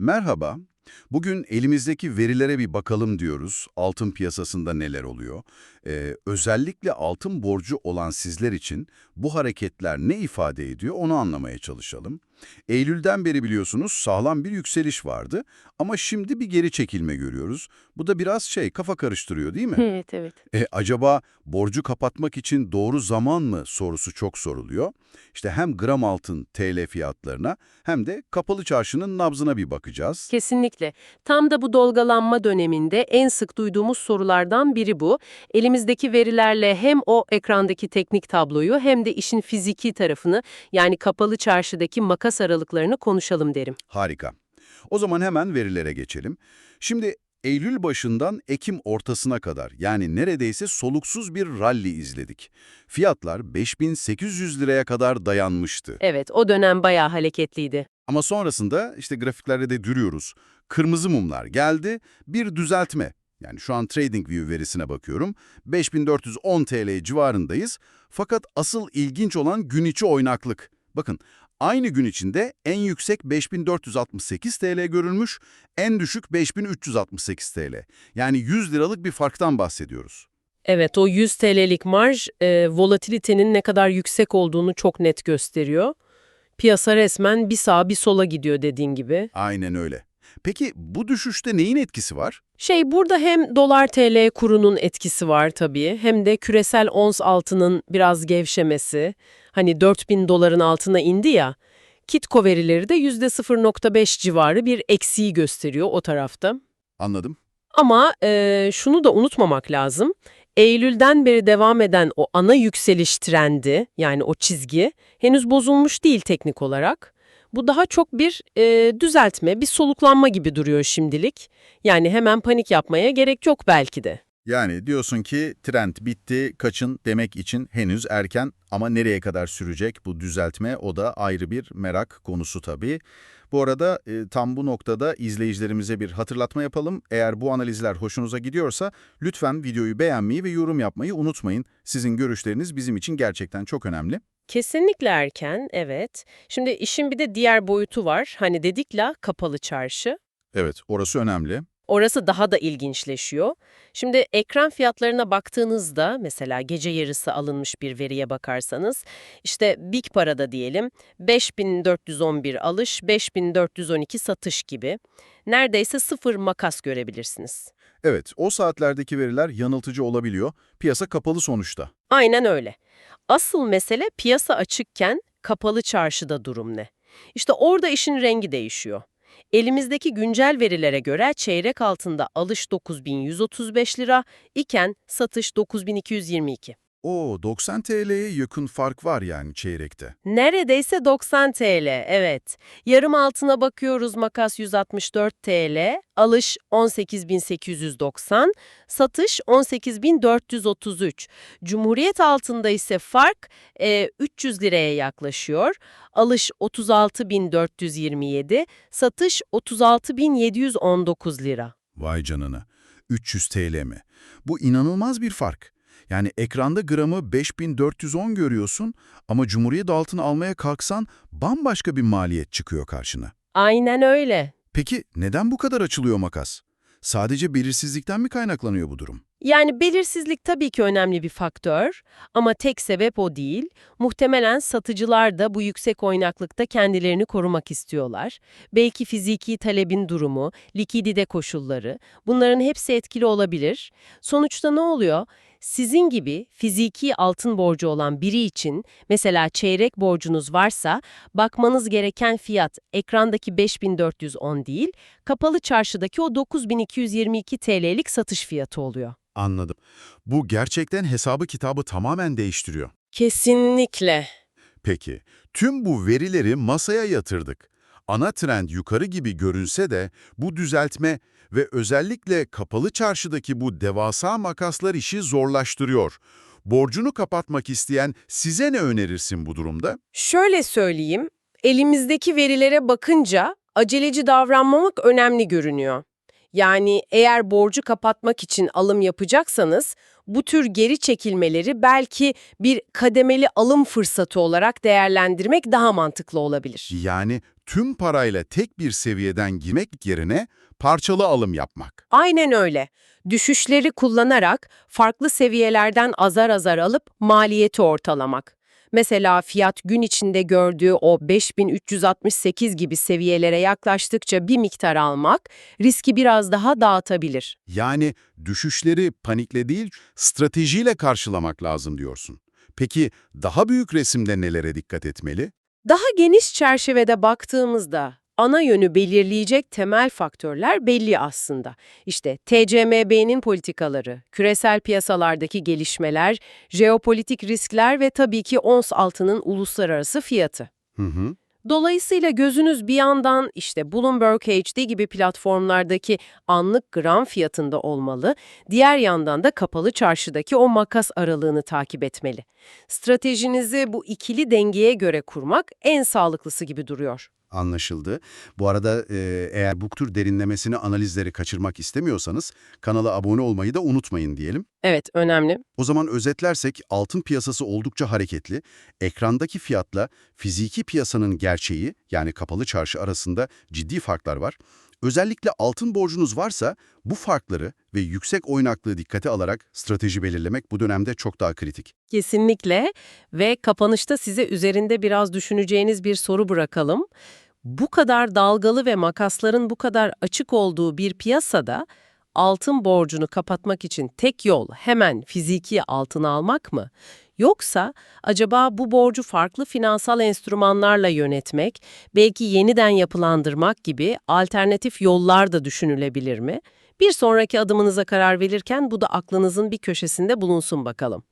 Merhaba. Bugün elimizdeki verilere bir bakalım diyoruz. Altın piyasasında neler oluyor? Ee, özellikle altın borcu olan sizler için bu hareketler ne ifade ediyor onu anlamaya çalışalım. Eylül'den beri biliyorsunuz sağlam bir yükseliş vardı ama şimdi bir geri çekilme görüyoruz. Bu da biraz şey kafa karıştırıyor değil mi? Evet, evet. E, acaba borcu kapatmak için doğru zaman mı sorusu çok soruluyor. İşte hem gram altın TL fiyatlarına hem de kapalı çarşının nabzına bir bakacağız. Kesinlikle. Tam da bu dalgalanma döneminde en sık duyduğumuz sorulardan biri bu. Elimizdeki verilerle hem o ekrandaki teknik tabloyu hem de işin fiziki tarafını yani kapalı çarşıdaki makas aralıklarını konuşalım derim. Harika. O zaman hemen verilere geçelim. Şimdi Eylül başından Ekim ortasına kadar yani neredeyse soluksuz bir rally izledik. Fiyatlar 5800 liraya kadar dayanmıştı. Evet, o dönem bayağı hareketliydi. Ama sonrasında işte grafiklerde de duruyoruz. Kırmızı mumlar geldi, bir düzeltme. Yani şu an TradingView verisine bakıyorum. 5410 TL civarındayız. Fakat asıl ilginç olan gün içi oynaklık. Bakın aynı gün içinde en yüksek 5468 TL görülmüş, en düşük 5368 TL. Yani 100 liralık bir farktan bahsediyoruz. Evet, o 100 TL'lik marj e, volatilitenin ne kadar yüksek olduğunu çok net gösteriyor. Piyasa resmen bir sağa bir sola gidiyor dediğin gibi. Aynen öyle. Peki bu düşüşte neyin etkisi var? Şey burada hem dolar TL kurunun etkisi var tabii hem de küresel ons altının biraz gevşemesi. Hani 4000 doların altına indi ya. Kitco verileri de %0.5 civarı bir eksiği gösteriyor o tarafta. Anladım. Ama e, şunu da unutmamak lazım. Eylül'den beri devam eden o ana yükseliş trendi yani o çizgi henüz bozulmuş değil teknik olarak. Bu daha çok bir e, düzeltme, bir soluklanma gibi duruyor şimdilik. Yani hemen panik yapmaya gerek yok belki de. Yani diyorsun ki trend bitti, kaçın demek için henüz erken ama nereye kadar sürecek bu düzeltme o da ayrı bir merak konusu tabii. Bu arada e, tam bu noktada izleyicilerimize bir hatırlatma yapalım. Eğer bu analizler hoşunuza gidiyorsa lütfen videoyu beğenmeyi ve yorum yapmayı unutmayın. Sizin görüşleriniz bizim için gerçekten çok önemli. Kesinlikle erken, evet. Şimdi işin bir de diğer boyutu var. Hani dedik la kapalı çarşı. Evet, orası önemli. Orası daha da ilginçleşiyor. Şimdi ekran fiyatlarına baktığınızda mesela gece yarısı alınmış bir veriye bakarsanız işte Big Para'da diyelim 5411 alış, 5412 satış gibi neredeyse sıfır makas görebilirsiniz. Evet, o saatlerdeki veriler yanıltıcı olabiliyor. Piyasa kapalı sonuçta. Aynen öyle. Asıl mesele piyasa açıkken kapalı çarşıda durum ne? İşte orada işin rengi değişiyor. Elimizdeki güncel verilere göre çeyrek altında alış 9135 lira iken satış 9222. O 90 TL'ye yakın fark var yani çeyrekte. Neredeyse 90 TL, evet. Yarım altına bakıyoruz makas 164 TL, alış 18.890, satış 18.433. Cumhuriyet altında ise fark e, 300 liraya yaklaşıyor. Alış 36.427, satış 36.719 lira. Vay canına. 300 TL mi? Bu inanılmaz bir fark. Yani ekranda gramı 5410 görüyorsun ama Cumhuriyet altını almaya kalksan bambaşka bir maliyet çıkıyor karşına. Aynen öyle. Peki neden bu kadar açılıyor makas? Sadece belirsizlikten mi kaynaklanıyor bu durum? Yani belirsizlik tabii ki önemli bir faktör ama tek sebep o değil. Muhtemelen satıcılar da bu yüksek oynaklıkta kendilerini korumak istiyorlar. Belki fiziki talebin durumu, likidite koşulları bunların hepsi etkili olabilir. Sonuçta ne oluyor? Sizin gibi fiziki altın borcu olan biri için mesela çeyrek borcunuz varsa bakmanız gereken fiyat ekrandaki 5410 değil, kapalı çarşıdaki o 9222 TL'lik satış fiyatı oluyor. Anladım. Bu gerçekten hesabı kitabı tamamen değiştiriyor. Kesinlikle. Peki, tüm bu verileri masaya yatırdık. Ana trend yukarı gibi görünse de bu düzeltme ve özellikle kapalı çarşıdaki bu devasa makaslar işi zorlaştırıyor. Borcunu kapatmak isteyen size ne önerirsin bu durumda? Şöyle söyleyeyim, elimizdeki verilere bakınca aceleci davranmamak önemli görünüyor. Yani eğer borcu kapatmak için alım yapacaksanız bu tür geri çekilmeleri belki bir kademeli alım fırsatı olarak değerlendirmek daha mantıklı olabilir. Yani tüm parayla tek bir seviyeden girmek yerine parçalı alım yapmak. Aynen öyle. Düşüşleri kullanarak farklı seviyelerden azar azar alıp maliyeti ortalamak. Mesela fiyat gün içinde gördüğü o 5368 gibi seviyelere yaklaştıkça bir miktar almak riski biraz daha dağıtabilir. Yani düşüşleri panikle değil, stratejiyle karşılamak lazım diyorsun. Peki daha büyük resimde nelere dikkat etmeli? Daha geniş çerçevede baktığımızda ana yönü belirleyecek temel faktörler belli aslında. İşte TCMB'nin politikaları, küresel piyasalardaki gelişmeler, jeopolitik riskler ve tabii ki ons altının uluslararası fiyatı. Hı hı. Dolayısıyla gözünüz bir yandan işte Bloomberg HD gibi platformlardaki anlık gram fiyatında olmalı, diğer yandan da kapalı çarşıdaki o makas aralığını takip etmeli. Stratejinizi bu ikili dengeye göre kurmak en sağlıklısı gibi duruyor. Anlaşıldı. Bu arada e, eğer bu tür derinlemesine analizleri kaçırmak istemiyorsanız kanala abone olmayı da unutmayın diyelim. Evet, önemli. O zaman özetlersek altın piyasası oldukça hareketli. Ekrandaki fiyatla fiziki piyasanın gerçeği yani kapalı çarşı arasında ciddi farklar var. Özellikle altın borcunuz varsa bu farkları ve yüksek oynaklığı dikkate alarak strateji belirlemek bu dönemde çok daha kritik. Kesinlikle ve kapanışta size üzerinde biraz düşüneceğiniz bir soru bırakalım. Bu kadar dalgalı ve makasların bu kadar açık olduğu bir piyasada altın borcunu kapatmak için tek yol hemen fiziki altın almak mı? Yoksa acaba bu borcu farklı finansal enstrümanlarla yönetmek, belki yeniden yapılandırmak gibi alternatif yollar da düşünülebilir mi? Bir sonraki adımınıza karar verirken bu da aklınızın bir köşesinde bulunsun bakalım.